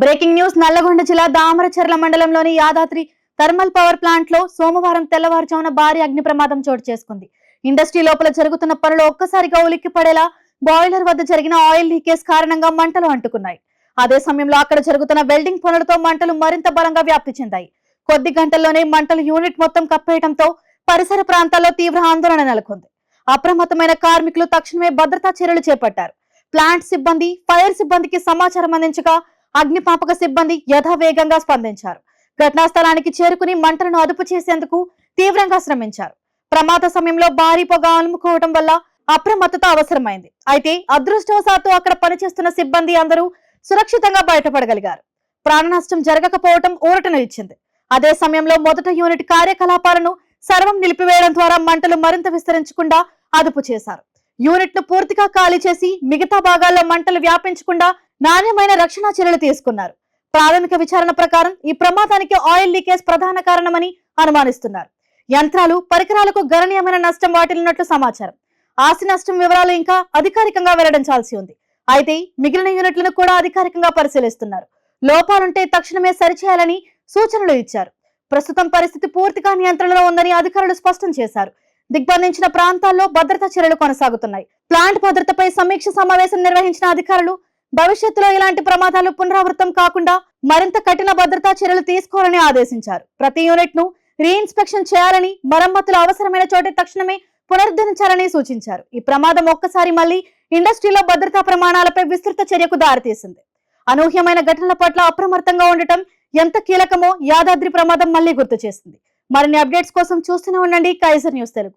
Breaking news. Nalgonda జిల్లా దామరచర్ల మండలంలోని Yadadri thermal power ప్లాంట్లో సోమవారం తెల్లవారుజామున భారీ అగ్ని ప్రమాదం చోటు చేసుకుంది. ఇండస్ట్రీ లోపల జరుగుతున్న పనులు ఒక్కసారిగా ఉలిక్కి పడేలా బాయిలర్ వద్ద జరిగిన ఆయిల్ లీకేజ్ కారణంగా మంటలు అంటుకున్నాయి. అదే సమయంలో అక్కడ జరుగుతున్న వెల్డింగ్ పనులతో మంటలు మరింత బలంగా వ్యాప్తి చెందాయి. కొద్ది గంటల్లోనే మంటలు యూనిట్ మొత్తం కప్పేయడంతో పరిసర ప్రాంతాల్లో తీవ్ర ఆందోళన నెలకొంది. అప్రమత్తమైన కార్మికులు తక్షణమే భద్రతా చర్యలు చేపట్టారు. ప్లాంట్ సిబ్బంది ఫైర్ సిబ్బందికి సమాచారం అందించగా అగ్నిపాపక సిబ్బంది యథావేగంగా స్పందించారు. ఘటనా స్థలానికి చేరుకుని మంటలను అదుపు చేసేందుకు తీవ్రంగా శ్రమించారు. ప్రమాద సమయంలో భారీ పొగ అలుముకోవడం వల్ల అప్రమత్తత అవసరమైంది. అయితే అదృష్టవశాత్తు అక్కడ పనిచేస్తున్న సిబ్బంది అందరూ సురక్షితంగా బయటపడగలిగారు. ప్రాణ నష్టం జరగకపోవటం ఊరటను ఇచ్చింది. అదే సమయంలో మొదట యూనిట్ కార్యకలాపాలను సర్వం నిలిపివేయడం ద్వారా మంటలు మరింత విస్తరించకుండా అదుపు చేశారు. యూనిట్ను పూర్తిగా ఖాళీ చేసి మిగతా భాగాల్లో మంటలు వ్యాపించకుండా నాణ్యమైన రక్షణ చర్యలు తీసుకున్నారు. ప్రాథమిక విచారణ ప్రకారం ఈ ప్రమాదానికి ఆయిల్ లీకేజ్ ప్రధాన కారణమని అనుమానిస్తున్నారు. యంత్రాలు పరికరాలకు గణనీయమైన నష్టం వాటిల్లినట్లు సమాచారం. ఆస్తి నష్టం వివరాలు ఇంకా అధికారికంగా వెల్లడించాల్సి ఉంది. అయితే మిగిలిన యూనిట్లను కూడా అధికారికంగా పరిశీలిస్తున్నారు. లోపాలుంటే తక్షణమే సరిచేయాలని సూచనలు ఇచ్చారు. ప్రస్తుతం పరిస్థితి పూర్తిగా నియంత్రణలో ఉందని అధికారులు స్పష్టం చేశారు. దిగ్బంధించిన ప్రాంతాల్లో భద్రతా చర్యలు కొనసాగుతున్నాయి. ప్లాంట్ భద్రతపై సమీక్ష సమావేశం నిర్వహించిన అధికారులు భవిష్యత్తులో ఇలాంటి ప్రమాదాలు పునరావృతం కాకుండా మరింత కఠిన భద్రతా చర్యలు తీసుకోవాలని ఆదేశించారు. ప్రతి యూనిట్ను రీఇన్స్పెక్షన్ చేయాలని మరమ్మతులు అవసరమైన చోట తక్షణమే పునరుద్ధరించాలని సూచించారు. ఈ ప్రమాదం ఒక్కసారి మళ్ళీ ఇండస్ట్రీలో భద్రతా ప్రమాణాలపై విస్తృత చర్యకు దారితీసింది. అనూహ్యమైన ఘటనల పట్ల అప్రమత్తంగా ఉండటం ఎంత కీలకమో యాదాద్రి ప్రమాదం మళ్ళీ గుర్తు చేసింది. మరిన్ని అప్డేట్స్ కోసం చూస్తూనే ఉండండి. Kaiser news Telugu.